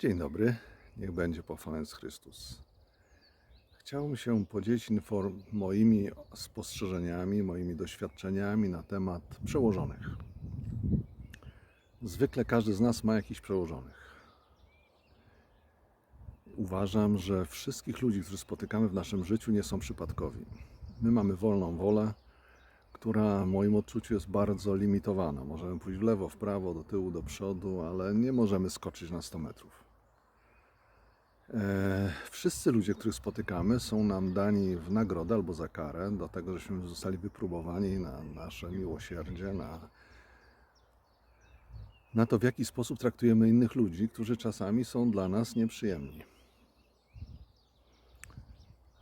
Dzień dobry, niech będzie pochwalony Chrystus. Chciałbym się podzielić moimi spostrzeżeniami, moimi doświadczeniami na temat przełożonych. Zwykle każdy z nas ma jakichś przełożonych. Uważam, że wszystkich ludzi, których spotykamy w naszym życiu, nie są przypadkowi. My mamy wolną wolę, która w moim odczuciu jest bardzo limitowana. Możemy pójść w lewo, w prawo, do tyłu, do przodu, ale nie możemy skoczyć na 100 metrów. E, Wszyscy ludzie, których spotykamy, są nam dani w nagrodę albo za karę, dlatego żeśmy zostali wypróbowani na nasze miłosierdzie, na, na to, w jaki sposób traktujemy innych ludzi, którzy czasami są dla nas nieprzyjemni.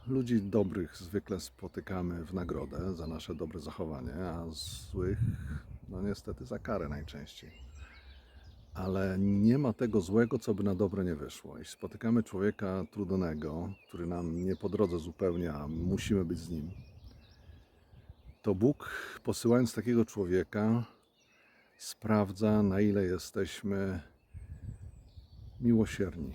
Ludzi dobrych zwykle spotykamy w nagrodę za nasze dobre zachowanie, a złych, no niestety, za karę najczęściej ale nie ma tego złego, co by na dobre nie wyszło. Jeśli spotykamy człowieka trudnego, który nam nie po drodze zupełnie, a musimy być z nim, to Bóg, posyłając takiego człowieka, sprawdza, na ile jesteśmy miłosierni,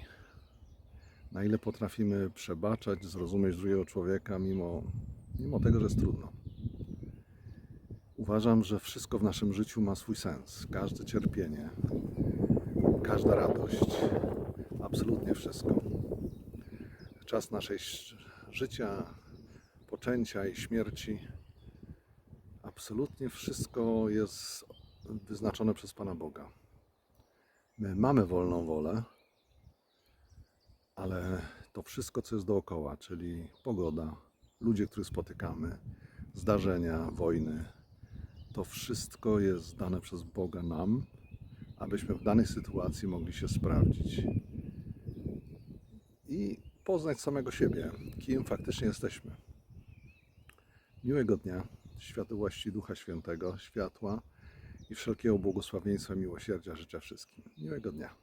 na ile potrafimy przebaczać, zrozumieć drugiego człowieka, mimo, mimo tego, że jest trudno. Uważam, że wszystko w naszym życiu ma swój sens. Każde cierpienie, każda radość, absolutnie wszystko. Czas naszej życia, poczęcia i śmierci, absolutnie wszystko jest wyznaczone przez Pana Boga. My mamy wolną wolę, ale to wszystko, co jest dookoła, czyli pogoda, ludzie, których spotykamy, zdarzenia, wojny, to wszystko jest dane przez Boga nam, abyśmy w danej sytuacji mogli się sprawdzić i poznać samego siebie, kim faktycznie jesteśmy. Miłego dnia, światłości Ducha Świętego, światła i wszelkiego błogosławieństwa, miłosierdzia życzę wszystkim. Miłego dnia.